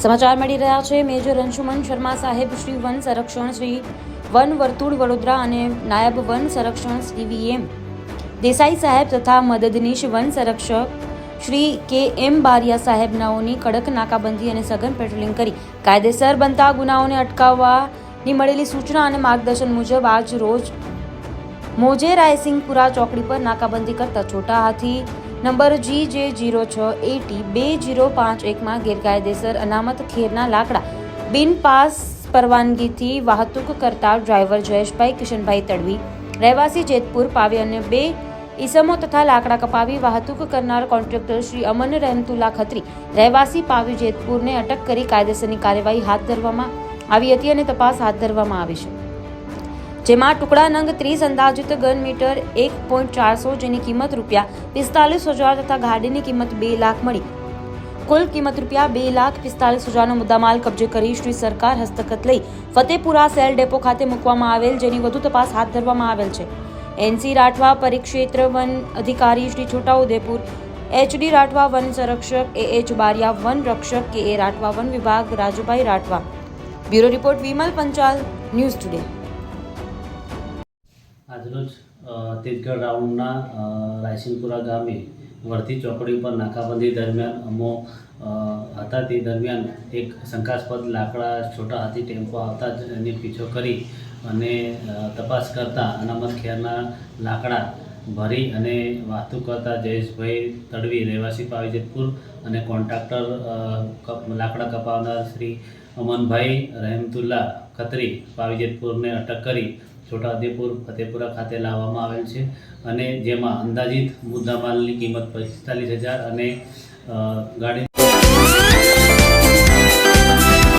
સમાચાર મળી રહ્યા છે. મેજર અંશુમન શર્મા સાહેબ શ્રી વન સંરક્ષણ શ્રી વન વર્તુળ વડોદરા અને નાયબ વન સંરક્ષણ શ્રી વીએમ દેસાઈ સાહેબ તથા મદદનીશ વન સંરક્ષક શ્રી કે એમ બારિયા સાહેબનાઓની કડક નાકાબંધી અને સઘન પેટ્રોલિંગ કરી. કાયદેસર બનતા ગુનાઓને અટકાવવાની મળેલી સૂચના અને માર્ગદર્શન મુજબ આજ રોજ મોજે રાયસિંગપુરા ચોકડી પર નાકાબંધી કરતા છોટા હાથી નંબર જી જે જીરો છ એટી બે જીરો પાંચ એકમાં ગેરકાયદેસર અનામત ખેરના લાકડા. બિન પાસ પરવાનગીથી વાહતુક કરતા ડ્રાઈવર જયેશભાઈ, કિશનભાઈ તડવી. રહેવાસી જેતપુર પાવી અને બે ઈસમો તથા લાકડા કપાવી વાહતુક કરનાર કોન્ટ્રાક્ટર શ્રી અમન રહેમતુલ્લા ખત્રી રહેવાસી પાવી જેતપુરને અટક કરી કાયદેસરની કાર્યવાહી હાથ ધરવામાં આવી હતી અને તપાસ હાથ ધરવામાં આવી છે. જેમાં ટુકડા નંગ ત્રીસ અંદાજિત ગન મીટર એક પોઈન્ટ ચારસો જેની કિંમત રૂપિયા પિસ્તાલીસ હજાર તથા ગાડીની કિંમત બે લાખ મળી. કુલ કિંમત રૂપિયા બે લાખ પિસ્તાલીસ હજારનો મુદ્દામાલ કબજે કરી શ્રી સરકાર હસ્તગત લઈ ફતેપુરા સેલ ડેપો ખાતે મૂકવામાં આવેલ, જેની વધુ તપાસ હાથ ધરવામાં આવેલ છે. એનસી રાઠવા પરિક્ષેત્ર વન અધિકારી શ્રી છોટાઉદેપુર એચડી રાઠવા વન સંરક્ષક, એ એચ બારિયા વન રક્ષક, કે એ રાઠવા વન વિભાગ, Rajubhai Rathwa. Bureau report Vimal Panchal, news today. આજરોજ તેજગઢ રાઉન્ડના રાયસિંગપુરા ગામે વર્ધી ચોકડી પર નાકાબંધી દરમિયાન અમો હતા તે દરમિયાન એક શંકાસ્પદ લાકડા છોટા હાથી ટેમ્પો આવતા જ એની પીછો કરી અને તપાસ કરતા અનામત ખેરના લાકડા ભરી અને વાતું કરતા જયેશભાઈ તડવી રહેવાસી પાવીજેતપુર અને કોન્ટ્રાક્ટર લાકડા કપાવનાર શ્રી અમનભાઈ રહેમતુલ્લા ખત્રી પાવીજેતપુરને અટક કરી છોટાઉદેપુર, ફતેપુરા ખાતે લાવવામાં આવેલ છે અને જેમાં અંદાજિત મુદ્દામાલની કિંમત પિસ્તાલીસ હજાર અને ગાડી